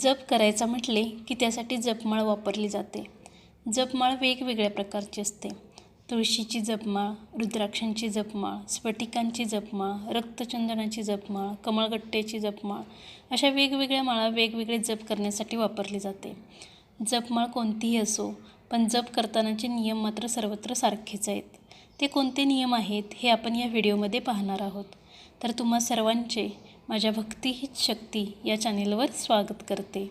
जप करायचा म्हटले की त्यासाठी जपमाळ वापरली जाते. जपमाळ वेगवेगळ्या प्रकारची असते. तुळशीची जपमाळ रुद्राक्षांची जपमाळ स्फटिकांची जपमाळ रक्तचंदनाची जपमाळ कमळगट्ट्याची जपमाळ अशा वेगवेगळ्या माळा वेगवेगळे जप करण्यासाठी वापरली जाते. जपमाळ कोणतीही असो पण जप करतानाचे नियम मात्र सर्वत्र सारखेच आहेत. ते कोणते नियम आहेत हे आपण या व्हिडिओमध्ये पाहणार आहोत. तर तुम्हा सर्वांचे माझ्या भक्ती हीच शक्ती या चॅनेलवर स्वागत करते.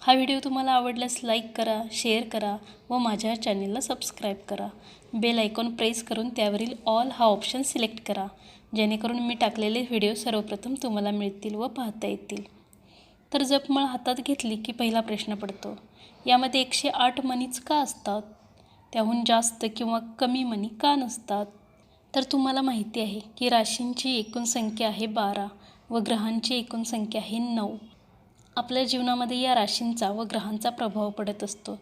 हा व्हिडिओ तुम्हाला आवडल्यास लाईक करा शेअर करा व माझ्या चॅनेलला सबस्क्राईब करा. बेल आयकॉन प्रेस करून त्यावरील ऑल हा ऑप्शन सिलेक्ट करा. जेणेकरून मी टाकलेले व्हिडिओ सर्वप्रथम तुम्हाला मिळतील व पाहता येतील. तर जपमळ हातात घेतली की पहिला प्रश्न पडतो. यामध्ये एकशे आठ मनीच का असतात? त्याहून जास्त किंवा कमी मनी का नसतात? तर तुम्हाला माहिती आहे की राशींची एकूण संख्या आहे बारा. व ग्रहांची एकूण संख्या आहे नऊ. आपल्या जीवनामध्ये या राशींचा व ग्रहांचा प्रभाव पडत असतो.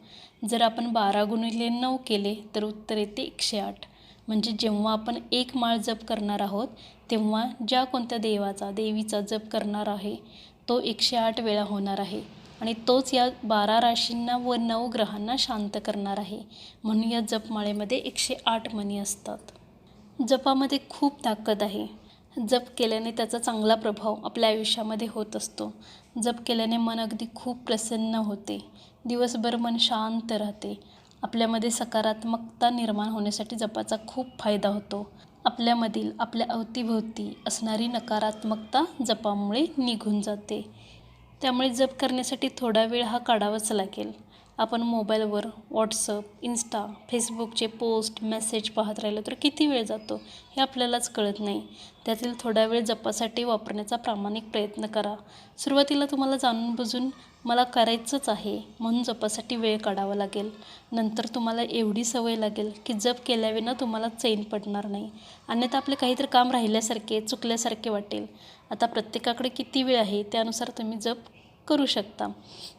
जर आपण बारा गुणिले नऊ केले तर उत्तर येते एकशे आठ. म्हणजे जेव्हा आपण एक माळ जप करणार आहोत तेव्हा ज्या कोणत्या देवाचा देवीचा जप करणार आहे तो एकशे आठ वेळा होणार आहे. आणि तोच या बारा राशींना व नऊ ग्रहांना शांत करणार आहे. म्हणून या जपमाळेमध्ये एकशे आठ मणी असतात. जपामध्ये खूप ताकद आहे. जप केल्याने त्याचा चांगला प्रभाव आपल्या आयुष्यामध्ये होत असतो. जप केल्याने मन अगदी खूप प्रसन्न होते. दिवसभर मन शांत राहते. आपल्यामध्ये सकारात्मकता निर्माण होण्यासाठी जपाचा खूप फायदा होतो. आपल्यामधील आपल्या अवतीभोवती असणारी नकारात्मकता जपामुळे निघून जाते. त्यामुळे जप करण्यासाठी थोडा वेळ हा काढावाच लागेल. आपण मोबाईलवर व्हॉट्सअप इन्स्टा फेसबुकचे पोस्ट मेसेज पाहत राहिलो तर किती वेळ जातो हे आपल्यालाच कळत नाही. त्यातील थोडा वेळ जपासाठी वापरण्याचा प्रामाणिक प्रयत्न करा. सुरुवातीला तुम्हाला जाणून बुजून मला करायचंच आहे म्हणून जपासाठी वेळ काढावा लागेल. नंतर तुम्हाला एवढी सवय लागेल की जप केल्याविना तुम्हाला चैन पडणार नाही. अन्यथा आपले काहीतरी काम राहिल्यासारखे चुकल्यासारखे वाटेल. आता प्रत्येकाकडे किती वेळ आहे त्यानुसार तुम्ही जप करू शकता.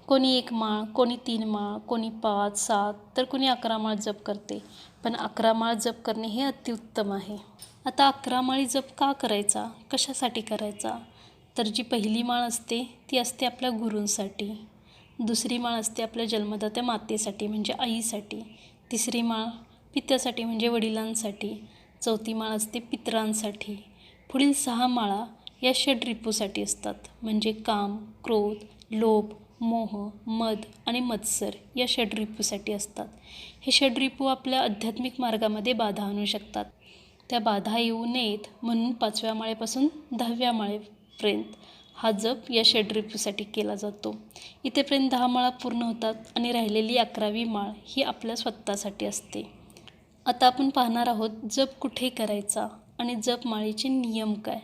कोणी एक माळ कोणी तीन माळ कोणी पाच सात तर कोणी अकरा माळ जप करते. पण अकरा माळ जप करणे हे अतिउत्तम आहे. आता अकरा माळी जप का करायचा? कशासाठी करायचा? तर जी पहिली माळ असते ती असते आपल्या गुरूंसाठी. दुसरी माळ असते आपल्या जन्मदात्या मातेसाठी म्हणजे आईसाठी. तिसरी माळ पित्यासाठी म्हणजे वडिलांसाठी. चौथी माळ असते पितरांसाठी. पुढील सहा माळा या षड्रिपूसाठी असतात. म्हणजे काम क्रोध लोभ मोह मद आणि मत्सर या षड्रिपूसाठी असतात. हे षड्रिपू आपल्या आध्यात्मिक मार्गामध्ये बाधा आणू शकतात. त्या बाधा येऊ नयेत म्हणून पाचव्या माळेपासून दहाव्या माळेपर्यंत हा जप या षड्रिपूसाठी केला जातो. इथेपर्यंत दहा माळा पूर्ण होतात आणि राहिलेली अकरावी माळ ही आपल्या स्वतःसाठी असते. आता आपण पाहणार आहोत जप कुठे करायचा आणि जप माळेचे नियम काय?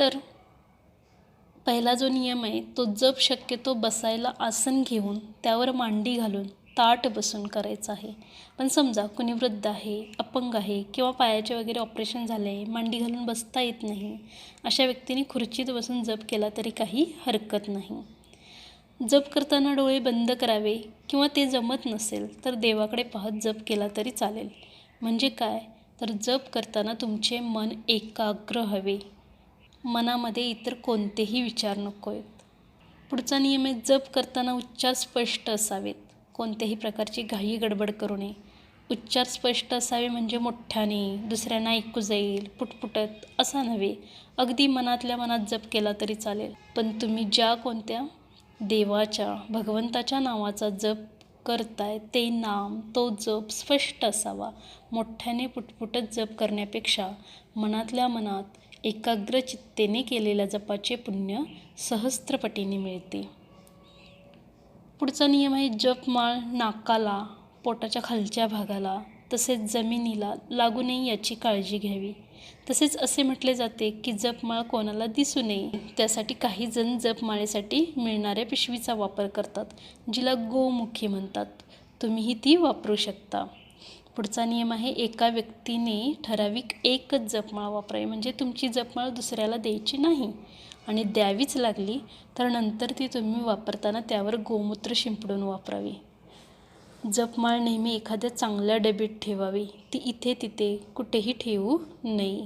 तर पहिला जो नियम आहे तो जप शक्यतो बसायला आसन घेऊन त्यावर मांडी घालून ताट बसून करायचं आहे. पण समजा कुणी वृद्ध आहे अपंग आहे किंवा पायाचे वगैरे ऑपरेशन झाले आहे मांडी घालून बसता येत नाही अशा व्यक्तीने खुर्चीत बसून जप केला तरी काही हरकत नाही. जप करताना डोळे बंद करावे किंवा ते जमत नसेल तर देवाकडे पाहत जप केला तरी चालेल. म्हणजे काय? तर जप करताना तुमचे मन एकाग्र हवे. मनामध्ये इतर कोणतेही विचार नको आहेत पुढचा नियम आहे जप करताना उच्चार स्पष्ट असावेत. कोणत्याही प्रकारची घाई गडबड करू नये. उच्चार स्पष्ट असावे म्हणजे मोठ्याने दुसऱ्यांना ऐकू जाईल पुटपुटत असा नव्हे. अगदी मनातल्या मनात जप केला तरी चालेल. पण तुम्ही ज्या कोणत्या देवाच्या भगवंताच्या नावाचा जप करताय ते नाम तो जप स्पष्ट असावा. मोठ्याने पुटपुटत जप करण्यापेक्षा मनातल्या मनात एकाग्र चित्तेने केलेल्या जपाचे पुण्य सहस्त्रपटीने मिळते. पुढचा नियम आहे जपमाळ नाकाला पोटाच्या खालच्या भागाला तसेच जमिनीला लागू नये याची काळजी घ्यावी. तसेच असे म्हटले जाते की जपमाळ कोणाला दिसू नये त्यासाठी काही जण जपमाळेसाठी मिळणाऱ्या पिशवीचा वापर करतात जिला गोमुखी म्हणतात. तुम्हीही ती वापरू शकता. पुढचा नियम आहे एका व्यक्तीने ठराविक एकच जपमाळ वापरावी. म्हणजे तुमची जपमाळ दुसऱ्याला द्यायची नाही आणि द्यावीच लागली तर नंतर ती तुम्ही वापरताना त्यावर गोमूत्र शिंपडून वापरावी. जपमाळ नेहमी एखाद्या चांगल्या डबीत ठेवावी. ती इथे तिथे कुठेही ठेवू नये.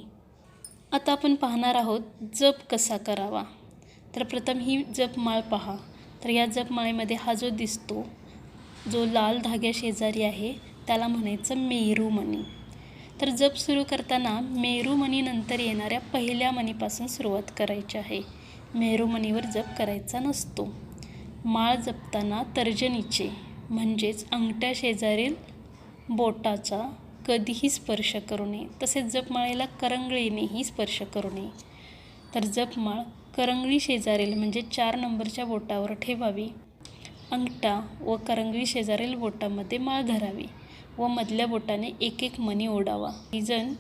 आता आपण पाहणार आहोत जप कसा करावा? तर प्रथम ही जपमाळ पहा. तर या जपमाळेमध्ये हा जो दिसतो जो लाल धाग्या शेजारी आहे त्याला म्हणायचं मेरूमणी तर जप सुरू करताना मेरूमणीनंतर येणाऱ्या पहिल्या मणीपासून सुरुवात करायची आहे. मेरूमणीवर जप करायचा नसतो. माळ जपताना तर्जनीचे म्हणजेच अंगठ्या शेजारील बोटाचा कधीही स्पर्श करू नये. तसेच जपमाळेला करंगळीनेही स्पर्श करू नये. तर जपमाळ करंगळी शेजारील म्हणजे चार नंबरच्या बोटावर ठेवावी. अंगठा व करंगळी शेजारील बोटामध्ये माळ धरावी. व मधल्या बोटाने एक एक मणी ओढावा. ही जण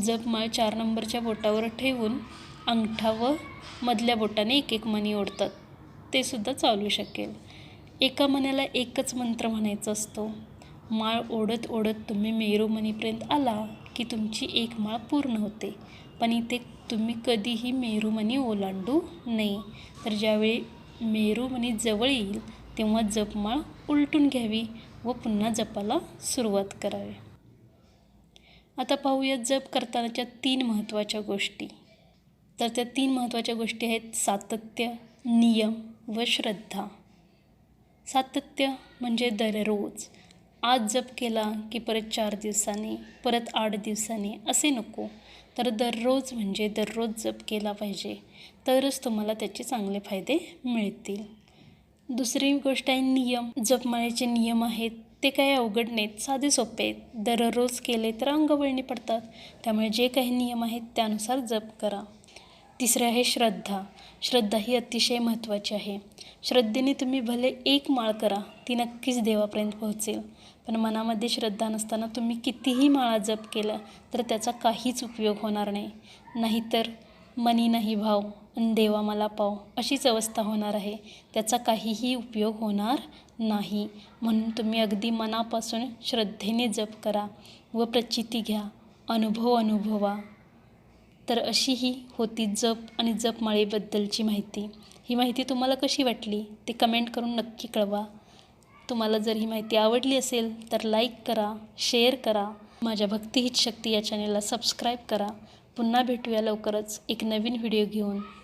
जपमाळ चार नंबरच्या बोटावर ठेवून अंगठा व मधल्या बोटाने एक एक मणी ओढतात. ते सुद्धा चालू शकेल. एका मण्याला एकच मंत्र म्हणायचा असतो. माळ ओढत ओढत तुम्ही मेरूमणीपर्यंत आला की तुमची एक माळ पूर्ण होते. पण इथे तुम्ही कधीही मेरूमणी ओलांडू नये. तर ज्यावेळी मेरूमणी जवळ येईल तेव्हा जपमाळ उलटून घ्यावी. व पुन्हा जपाला सुरुवात करावी. आता पाहूया जप करतानाच्या तीन महत्त्वाच्या गोष्टी. तर त्या तीन महत्त्वाच्या गोष्टी आहेत सातत्य नियम व श्रद्धा. सातत्य म्हणजे दररोज. आज जप केला की परत चार दिवसांनी परत आठ दिवसांनी असे नको. तर दररोज म्हणजे दररोज जप केला पाहिजे. तरच तुम्हाला त्याचे चांगले फायदे मिळतील. दुसरी गोष्ट आहे नियम. जपमाळ्याचे नियम आहेत ते काही अवघड नाहीत. साधे सोपे आहेत. दररोज केले तर अंगवळणी पडतात. त्यामुळे जे काही नियम आहेत त्यानुसार जप करा. तिसरे आहे श्रद्धा. श्रद्धा ही अतिशय महत्त्वाची आहे. श्रद्धेने तुम्ही भले एक माळ करा ती नक्कीच देवापर्यंत पोहोचेल. पण मनामध्ये श्रद्धा नसताना तुम्ही कितीही माळा जप केलं तर त्याचा काहीच उपयोग होणार नाही. नाहीतर मनी नाही भाव. देवा मला पाव अशीच अवस्था होणार आहे. त्याचा काहीही उपयोग होणार नाही. म्हणून तुम्ही अगदी मनापासून श्रद्धेने जप करा व प्रचिती घ्या. अनुभव अनुभवा. तर अशी ही होती जप आणि जपमाळेबद्दलची माहिती. ही माहिती तुम्हाला कशी वाटली ते कमेंट करून नक्की कळवा. तुम्हाला जर ही माहिती आवडली असेल तर लाईक करा शेअर करा. माझ्या भक्तिहित शक्ती या चॅनेलला सबस्क्राईब करा. पुन्हा भेटूया लवकरच एक नवीन व्हिडिओ घेऊन.